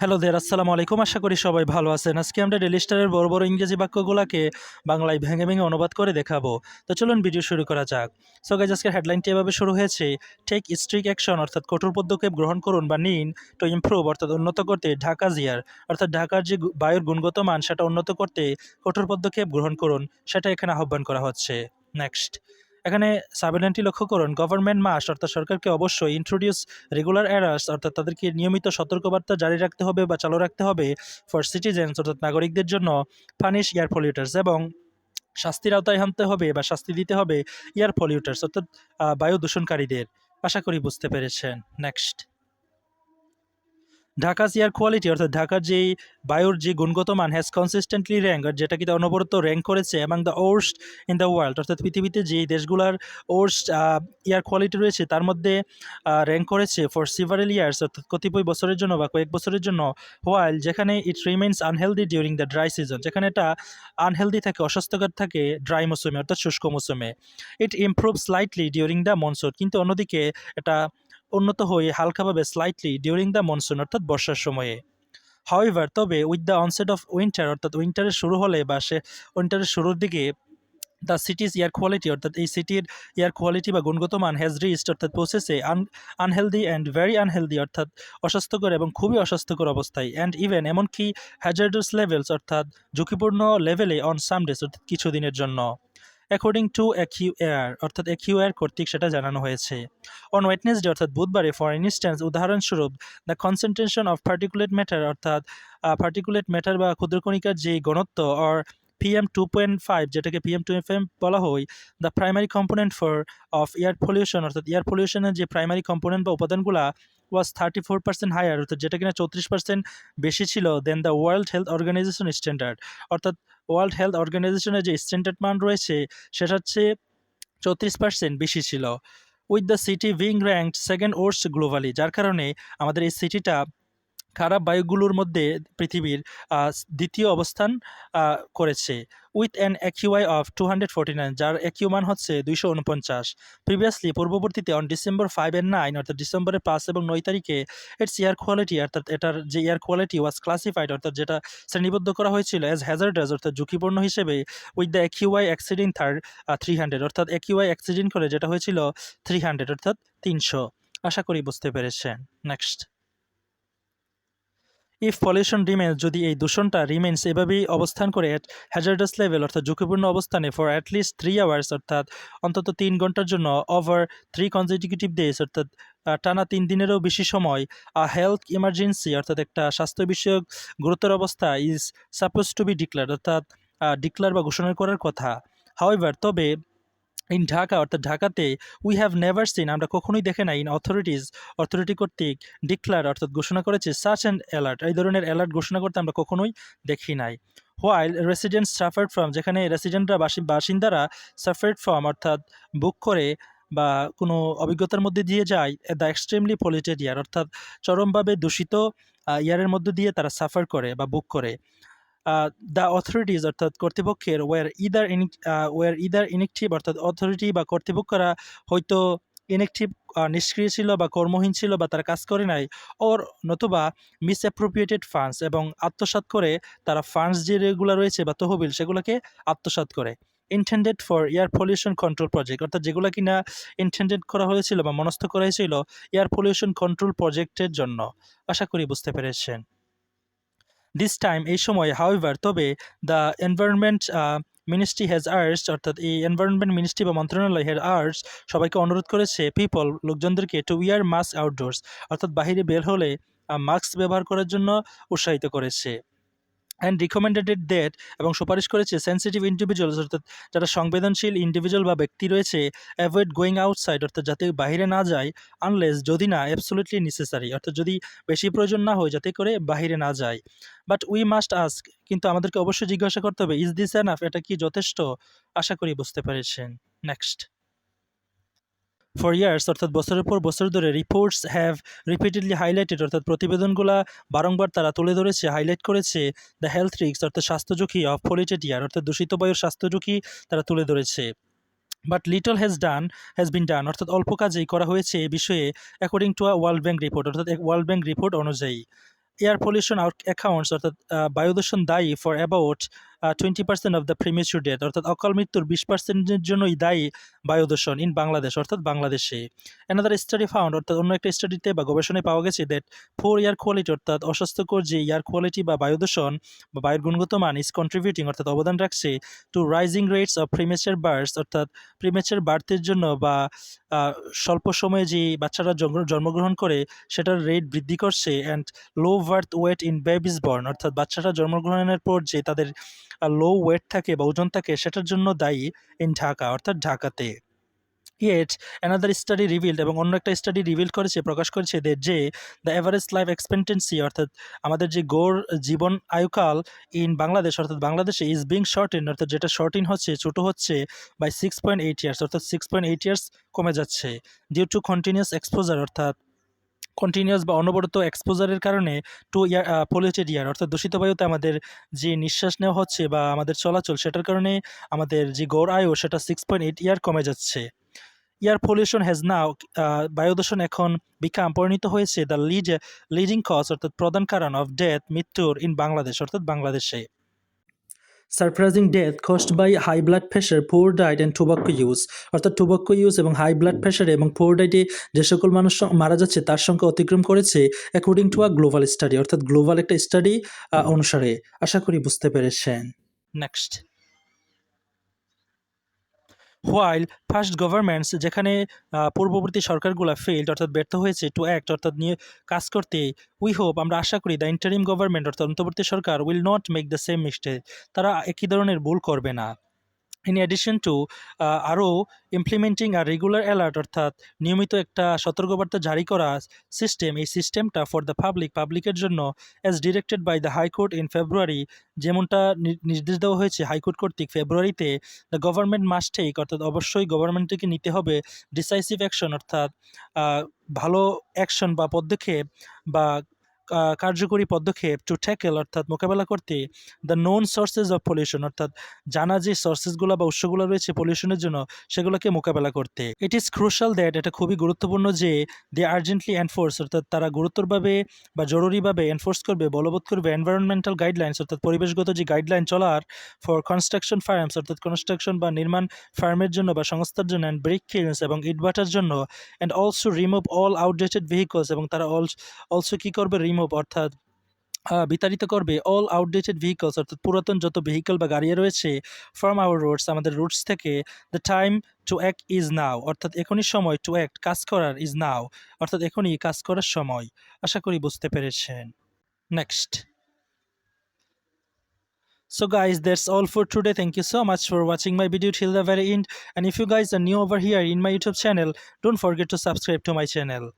Hello দের, আসসালামু আলাইকুম। আশা করি সবাই ভালো আছেন। আজকে আমরা ডেলি স্টারের বড় বড় ইংরেজি বাক্যগুলোকে বাংলায় ভেঙে ভেঙে অনুবাদ করে দেখাবো। তো চলুন ভিডিও শুরু করা যাক। সো গাইজ আজকের হেডলাইনটি এভাবে শুরু হয়েছে। টেক স্ট্রিক অ্যাকশন অর্থাৎ কঠোর পদক্ষেপ গ্রহণ করুন বা নিন টু ইমপ্রুভ অর্থাৎ উন্নত করতে ঢাকা জিয়ার, অর্থাৎ ঢাকার যে বায়ুর গুণগত মান, সেটা উন্নত করতে কঠোর পদক্ষেপ গ্রহণ করুন, সেটা এখানে আহ্বান করা হচ্ছে। নেক্সট এখানে সাবিডেন্টি লক্ষ্য করুন গভর্নমেন্ট মাস অর্থাৎ সরকারকে অবশ্যই ইন্ট্রোডিউস রেগুলার অ্যারার্স অর্থাৎ তাদেরকে নিয়মিত সতর্কবার্তা জারি রাখতে হবে বা চালু রাখতে হবে ফর সিটিজেন্স অর্থাৎ নাগরিকদের জন্য পানিশ এয়ার পলিউটার্স এবং শাস্তির আওতায় আনতে হবে বা শাস্তি দিতে হবে এয়ার পলিউটার্স অর্থাৎ বায়ু দূষণকারীদের। আশা করি বুঝতে পেরেছেন। নেক্সট ঢাকাস এয়ার কোয়ালিটি অর্থাৎ ঢাকার যে বায়ুর যে গুণগত মান হ্যাজ কনসিস্টেন্টলি র্যাঙ্ক যেটা কিন্তু অনবরত র্যাঙ্ক করেছে এবং the worst in the world অর্থাৎ পৃথিবীতে যে দেশগুলোর ওর্স্ট এয়ার কোয়ালিটি রয়েছে, তার মধ্যে র্যাঙ্ক করেছে ফর সিভারেল ইয়ার্স অর্থাৎ কতিপয় বছরের জন্য বা কয়েক বছরের জন্য হোয়াইল যেখানে it remains unhealthy during the dry season যেখানে এটা আনহেলদি থাকে, অস্বাস্থ্যকর থাকে ড্রাই মৌসুমে, অর্থাৎ শুষ্ক মৌসুমে। It improve slightly during the monsoon কিন্তু অন্যদিকে এটা উন্নত হয়ে হালকাভাবে স্লাইটলি ডিউরিং দ্য মনসুন অর্থাৎ বর্ষার সময়ে। হাউএভার তবে with the onset of winter অর্থাৎ উইন্টারের শুরু হলে বা সে উইন্টারের শুরুর দিকে দ্য সিটিজ এয়ার কোয়ালিটি অর্থাৎ এই সিটির এয়ার কোয়ালিটি বা গুণগত মান হ্যাজ রিস্ট অর্থাৎ পৌঁছেছে un unhealthy and very unhealthy অর্থাৎ অস্বাস্থ্যকর এবং খুবই অস্বাস্থ্যকর অবস্থায়। অ্যান্ড ইভেন এমনকি হ্যাজার্ডাস লেভেলস অর্থাৎ ঝুঁকিপূর্ণ লেভেলে অন সাম ডেজ অর্থাৎ কিছুদিনের জন্য। অ্যাকর্ডিং টু একিউ এয়ার অর্থাৎ একিউ এয়ার কর্তৃক সেটা জানানো হয়েছে। অন ওয়েটনেসডে অর্থাৎ বুধবারে ফর ইনস্ট্যান্স উদাহরণস্বরূপ the concentration of particulate matter অর্থাৎ পার্টিকুলেট ম্যাটার বা ক্ষুদ্রকণিকার যে ঘনত্ব or PM two point five যেটাকে পিএম টু এফ এম বলা হয় the primary component for of air pollution অর্থাৎ এয়ার পলিউশনের যে প্রাইমারি কম্পোনেন্ট বা উপাদানগুলা was thirty four percent higher অর্থাৎ যেটা কিনা চৌত্রিশ পার্সেন্ট বেশি ছিল then the world health organization standard অর্থাৎ ওয়ার্ল্ড হেলথ অর্গানাইজেশনের যে স্ট্যান্ডার্ড মান রয়েছে সেটা হচ্ছে চৌত্রিশ পার্সেন্ট বেশি ছিল। With the city being ranked second worst globally যার কারণে আমাদের এই সিটিটা খারাপ বায়ুগুলোর মধ্যে পৃথিবীর দ্বিতীয় অবস্থান করেছে। With an AQI of two hundred forty nine, যার অ্যাকিউ মান হচ্ছে দুইশো উনপঞ্চাশ। Previously পূর্ববর্তীতে on December five and nine অর্থাৎ ডিসেম্বরের পাঁচ এবং নয় তারিখে ইটস এয়ার কোয়ালিটি অর্থাৎ এটার যে এয়ার কোয়ালিটি ওয়াজ ক্লাসিফাইড অর্থাৎ যেটা শ্রেণীবদ্ধ করা হয়েছিল অ্যাজ হ্যাজার্ডাস অর্থাৎ ঝুঁকিপূর্ণ হিসেবে with the AQI exceeding third three hundred অর্থাৎ অ্যাকিউআই অ্যাক্সিডেন্ট করে যেটা হয়েছিল থ্রি হান্ড্রেড অর্থাৎ তিনশো। আশা করি বুঝতে পেরেছেন। নেক্সট ইফ পলিউশন রিমেন্স যদি এই দূষণটা রিমেন্স এভাবেই অবস্থান করে অ্যাট হ্যাজার্ডাস লেভেল অর্থাৎ ঝুঁকিপূর্ণ অবস্থানে ফর অ্যাটলিস্ট থ্রি আওয়ার্স অর্থাৎ অন্তত তিন ঘণ্টার জন্য ওভার থ্রি কনজিকিউটিভ ডেজ অর্থাৎ টানা তিন দিনেরও বেশি সময় আ হেলথ ইমার্জেন্সি অর্থাৎ একটা স্বাস্থ্য বিষয়ক গুরুতর অবস্থা is suppose to be declare অর্থাৎ ডিক্লার বা ঘোষণা করার কথা। হাউএভার তবে ইন ঢাকা অর্থাৎ ঢাকাতে উই হ্যাভ নেভার সিন আমরা কখনোই দেখে নাই ইন অথরিটিস অথরিটি কর্তৃক ডিক্লার অর্থাৎ ঘোষণা করেছে সার্চ অ্যান্ড অ্যালার্ট এই ধরনের অ্যালার্ট ঘোষণা করতে আমরা কখনোই দেখি নাই। হোয়াইল রেসিডেন্ট সাফার্ড ফ্রম যেখানে রেসিডেন্টরা বাসিন্দারা সাফার্ড ফ্রম অর্থাৎ বুক করে বা কোনো অভিজ্ঞতার মধ্যে দিয়ে যায় দ্য এক্সট্রিমলি পলিউটেড ইয়ার অর্থাৎ চরমভাবে দূষিত ইয়ারের মধ্যে দিয়ে তারা সাফার করে বা বুক করে। দ্য অথরিটিজ অর্থাৎ কর্তৃপক্ষের were either were either ineffective অর্থাৎ অথরিটি বা কর্তৃপক্ষরা হয়তো ইনেকটিভ নিষ্ক্রিয় ছিল বা কর্মহীন ছিল বা তারা কাজ করে নাই ওর নতুবা মিসঅ্যাপ্রোপ্রিয়েটেড ফান্ডস এবং আত্মসাৎ করে তারা ফান্ডস যে রেগুলো রয়েছে বা তহবিল সেগুলোকে আত্মসাৎ করে। Intended for air pollution control project অর্থাৎ যেগুলো কিনা ইন্টেন্ডেড করা হয়েছিল বা মনস্থ করা হয়েছিল এয়ার পলিউশন কন্ট্রোল প্রজেক্টের জন্য। আশা করি বুঝতে পেরেছেন। দিস টাইম এই সময় হাউইভার তবে the environment ministry has urged অর্থাৎ এই এনভায়রনমেন্ট মিনিস্ট্রি বা মন্ত্রণালয় হ্যাজ আর্স সবাইকে অনুরোধ করেছে পিপল লোকজনদেরকে টু উইয়ার মাস্ক আউটডোর্স অর্থাৎ বাহিরে বের হলে মাস্ক ব্যবহার করার জন্য উৎসাহিত করেছে। অ্যান্ড রিকমেন্ডেড ডেট এবং সুপারিশ করেছে সেন্সিটিভ ইন্ডিভিজুয়ালস অর্থাৎ যারা সংবেদনশীল ইন্ডিভিজুয়াল বা ব্যক্তি রয়েছে অ্যাভয়েড গোয়িং আউটসাইড অর্থাৎ যাতে বাইরে না যায় আনলেস যদি না অ্যাবসোলিউটলি নেসেসারি অর্থাৎ যদি বেশি প্রয়োজন না হয়, যাতে করে বাইরে না যায়। বাট উই মাস্ট আস্ক কিন্তু আমাদেরকে অবশ্যই জিজ্ঞাসা করতে হবে ইজ দিস এনাফ এটা কি যথেষ্ট? আশা করি বুঝতে পেরেছেন। নেক্সট ফর ইয়ার্স অর্থাৎ বছরের পর বছর ধরে রিপোর্টস হ্যাভ রিপিটেডলি হাইলাইটেড অর্থাৎ প্রতিবেদনগুলা বারংবার তারা তুলে ধরেছে হাইলাইট করেছে দ্য হেলথ রিক্স অর্থাৎ স্বাস্থ্য ঝুঁকি অফ পলিটেড ইয়ার অর্থাৎ দূষিত বায়ুর স্বাস্থ্য ঝুঁকি তারা তুলে ধরেছে। But little has done has been done অর্থাৎ অল্প কাজেই করা হয়েছে এই বিষয়ে according to a World Bank report অর্থাৎ ওয়ার্ল্ড ব্যাংক রিপোর্ট অনুযায়ী। এয়ার পলিউশন অ্যাকাউন্টস অর্থাৎ বায়ুদূষণ দায়ী for about twenty percent of the premature death অর্থাৎ অকাল মৃত্যুর বিশ পার্সেন্টের জন্যই দায়ী বায়ু দূষণ ইন বাংলাদেশ অর্থাৎ বাংলাদেশে। অ্যানাদার স্টাডি ফাউন্ড অর্থাৎ অন্য একটা স্টাডিতে বা গবেষণায় পাওয়া গেছে দ্যাট ফোর এয়ার কোয়ালিটি অর্থাৎ অস্বাস্থ্যকর যে এয়ার কোয়ালিটি বা বায়ু দূষণ বা বায়ুর গুণগত মান ইজ কন্ট্রিবিউটিং অর্থাৎ অবদান রাখছে to rising rates of premature births অর্থাৎ প্রিমেচার বার্থের জন্য বা স্বল্প সময়ে যে বাচ্চারা জন্ম- জন্মগ্রহণ করে সেটার রেট বৃদ্ধি করছে and low birth weight in babies born অর্থাৎ বাচ্চারা জন্মগ্রহণের পর যে তাদের লো ওয়েট থাকে বা ওজন থাকে সেটার জন্য দায়ী ইন ঢাকা, অর্থাৎ ঢাকাতে। ইয়েট অ্যানাদার স্টাডি রিভিল্ড এবং অন্য একটা স্টাডি রিভিল করেছে, প্রকাশ করেছে যে যে দ্য এভারেজ লাইফ এক্সপেক্টেন্সি অর্থাৎ আমাদের যে গড় জীবন আয়ুকাল ইন বাংলাদেশ, অর্থাৎ বাংলাদেশে ইজ বিং শর্ট ইন অর্থাৎ যেটা শর্ট ইন হচ্ছে, ছোটো হচ্ছে by six point eight years অর্থাৎ সিক্স পয়েন্ট এইট ইয়ার্স কমে যাচ্ছে। ডিউ টু কন্টিনিউয়াস এক্সপোজার অর্থাৎ কন্টিনিউয়াস বা অনবরত এক্সপোজারের কারণে টু ইয়ার পলিউটেড ইয়ার অর্থাৎ দূষিত বায়ুতে আমাদের যে নিঃশ্বাস নেওয়া হচ্ছে বা আমাদের চলাচল, সেটার কারণে আমাদের যে গড় আয়ু, সেটা সিক্স পয়েন্ট এইট ইয়ার কমে যাচ্ছে। এয়ার পলিউশন হ্যাজ নাও বায়ু দূষণ এখন বিকাম পরিণত হয়েছে দ্য লিড লিডিং কজ অর্থাৎ প্রধান কারণ অফ ডেথ মৃত্যুর ইন বাংলাদেশ অর্থাৎ বাংলাদেশে। Surprising death caused by high blood pressure poor diet and tobacco use অর্থাৎ টোবাক্কো ইউজ এবং হাই ব্লাড প্রেশার এবং পোর ডায়েটে যে সকল মানুষ মারা যাচ্ছে, তার সংখ্যা অতিক্রম করেছে according to a global study অর্থাৎ গ্লোবাল একটা স্টাডি অনুসারে। আশা করি বুঝতে পেরেছেন। নেক্সট হোয়াইল ফার্স্ট গভর্নমেন্টস যেখানে পূর্ববর্তী সরকারগুলো ফেল্ড অর্থাৎ ব্যর্থ হয়েছে টু অ্যাক্ট অর্থাৎ নিয়ে কাজ করতে উই হোপ আমরা আশা করি দ্য ইন্টারিম গভর্নমেন্ট অর্থাৎ অন্তর্বর্তী সরকার will not make the same mistake তারা একই ধরনের ভুল করবে না। ইন অ্যাডিশন টু আরও ইমপ্লিমেন্টিং আর রেগুলার অ্যালার্ট অর্থাৎ নিয়মিত একটা সতর্কবার্তা জারি করা সিস্টেম এই সিস্টেমটা ফর দ্য পাবলিক পাবলিকের জন্য as directed by the high court in February যেমনটা নির্দেশ দেওয়া হয়েছে হাইকোর্ট কর্তৃক ফেব্রুয়ারিতে দ্য গভর্নমেন্ট মাস্ট টেক অর্থাৎ অবশ্যই গভর্নমেন্টকে নিতে হবে ডিসাইসিভ অ্যাকশন অর্থাৎ ভালো অ্যাকশন বা পদক্ষেপ বা কার্যকরী পদক্ষেপ টু ট্যাকেল অর্থাৎ মোকাবেলা করতে the known sources of pollution অর্থাৎ জানা যে সোর্সেসগুলো বা উৎসগুলো রয়েছে পলিউশনের জন্য সেগুলোকে মোকাবেলা করতে। ইট ইজ ক্রুশাল দ্যাট এটা খুবই গুরুত্বপূর্ণ যে দে আর্জেন্টলি এনফোর্স অর্থাৎ তারা গুরুতরভাবে বা জরুরিভাবে এনফোর্স করবে, বলবৎ করবে এনভায়রনমেন্টাল গাইডলাইন্স অর্থাৎ পরিবেশগত যে গাইডলাইন চলার ফর কনস্ট্রাকশন ফার্মস অর্থাৎ কনস্ট্রাকশন বা নির্মাণ ফার্মের জন্য বা সংস্থার জন্য অ্যান্ড ব্রিক কিলস এবং ইটভাটার জন্য and also remove all outdated vehicles এবং তারা অলসো কী করবে রিমুভ অর্থাৎ বিতাড়িত করবে অল আউটডেটেড ভেহিকলস অর্থাৎ পুরাতন যত ভেহিকল বা গাড়ি রয়েছে ফ্রম আওয়ার রোডস আমাদের রুটস থেকে the time to act is now অর্থাৎ এখনই সময় টু অ্যাক্ট কাজ করার ইজ নাও অর্থাৎ এখনই কাজ করার সময় আশা করি বুঝতে পেরেছেন next So guys, that's all for today. Thank you so much for watching my video till the very end. And if you guys are new over here in my YouTube channel, don't forget to subscribe to my channel.